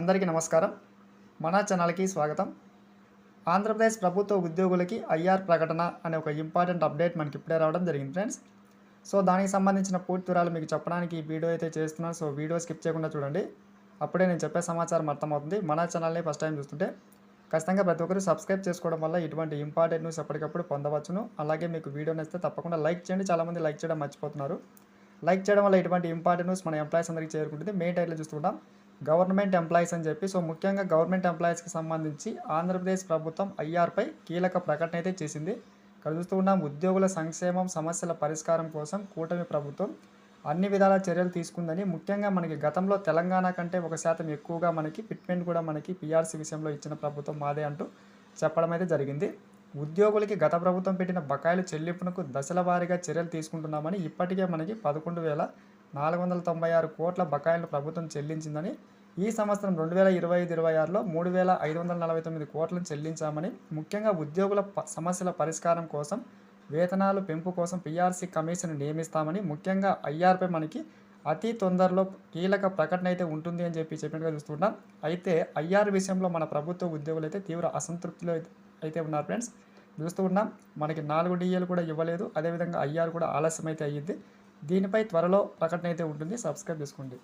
అందరికీ నమస్కారం. మన ఛానల్కి స్వాగతం. ఆంధ్రప్రదేశ్ ప్రభుత్వ ఉద్యోగులకి ఐఆర్ ప్రకటన అనే ఒక ఇంపార్టెంట్ అప్డేట్ మనకి ఇప్పుడే రావడం జరిగింది ఫ్రెండ్స్. సో దానికి సంబంధించిన పూర్తి వివరాలు మీకు చెప్పడానికి ఈ వీడియో అయితే చేస్తున్నాను. సో వీడియో స్కిప్ చేయకుండా చూడండి. అప్పుడే నేను చెప్పే సమాచారం అర్థమవుతుంది. మన ఛానల్ని ఫస్ట్ టైం చూస్తుంటే ఖచ్చితంగా ప్రతి ఒక్కరు సబ్స్క్రైబ్ చేసుకోవడం వల్ల ఇటువంటి ఇంపార్టెంట్ న్యూస్ ఎప్పటికప్పుడు పొందవచ్చును. అలాగే మీకు వీడియో నచ్చితే తప్పకుండా లైక్ చేయండి. చాలామంది లైక్ చేయడం మర్చిపోతున్నారు. లైక్ చేయడం వల్ల ఇటువంటి ఇంపార్టెంట్ న్యూస్ మన ఎంప్లాయీస్ అందరికీ చేరుకుంటుంది. మెయిన్ టైటిల్ చూసుకుంటాం. గవర్నమెంట్ ఎంప్లాయీస్ అని చెప్పి సో ముఖ్యంగా గవర్నమెంట్ ఎంప్లాయీస్కి సంబంధించి ఆంధ్రప్రదేశ్ ప్రభుత్వం ఐఆర్పై కీలక ప్రకటన అయితే చేసింది. ఇక్కడ చూస్తున్నాం ఉద్యోగుల సంక్షేమం సమస్యల పరిష్కారం కోసం కూటమి ప్రభుత్వం అన్ని విధాల చర్యలు తీసుకుందని. ముఖ్యంగా మనకి గతంలో తెలంగాణ కంటే ఒక శాతం ఎక్కువగా మనకి ఫిట్మెంట్ కూడా మనకి పీఆర్సీ విషయంలో ఇచ్చిన ప్రభుత్వం మాదే అంటూ చెప్పడం అయితే జరిగింది. ఉద్యోగులకి గత ప్రభుత్వం పెట్టిన బకాయిల చెల్లింపునకు దశల వారీగా చర్యలు తీసుకుంటున్నామని ఇప్పటికే మనకి పదకొండు వేల నాలుగు వందల తొంభై ఆరు కోట్ల బకాయిలను ప్రభుత్వం చెల్లించిందని ఈ సంవత్సరం రెండు వేల ఇరవై ఐదు ఇరవై ఆరులో మూడు వేల ఐదు వందల నలభై తొమ్మిది కోట్లను చెల్లించామని ముఖ్యంగా ఉద్యోగుల ప- సమస్యల పరిష్కారం కోసం వేతనాలు పెంపు కోసం పీఆర్సీ కమిషన్ నియమిస్తామని ముఖ్యంగా ఐఆర్పై మనకి అతి తొందరలో కీలక ప్రకటన అయితే ఉంటుంది అని చెప్పి చెప్పినట్టుగా చూస్తుంటాం. అయితే ఐఆర్ విషయంలో మన ప్రభుత్వ ఉద్యోగులు అయితే తీవ్ర అసంతృప్తిలో అయితే ఉన్నారు ఫ్రెండ్స్. చూస్తూ ఉన్నాం. మనకి నాలుగు డిఏలు కూడా ఇవ్వలేదు. అదేవిధంగా ఐఆర్ కూడా ఆలస్యం అయితే అయ్యింది దీనిపై త్వరలో ప్రకటన అయితే ఉంటుంది. సబ్స్క్రైబ్ చేసుకోండి.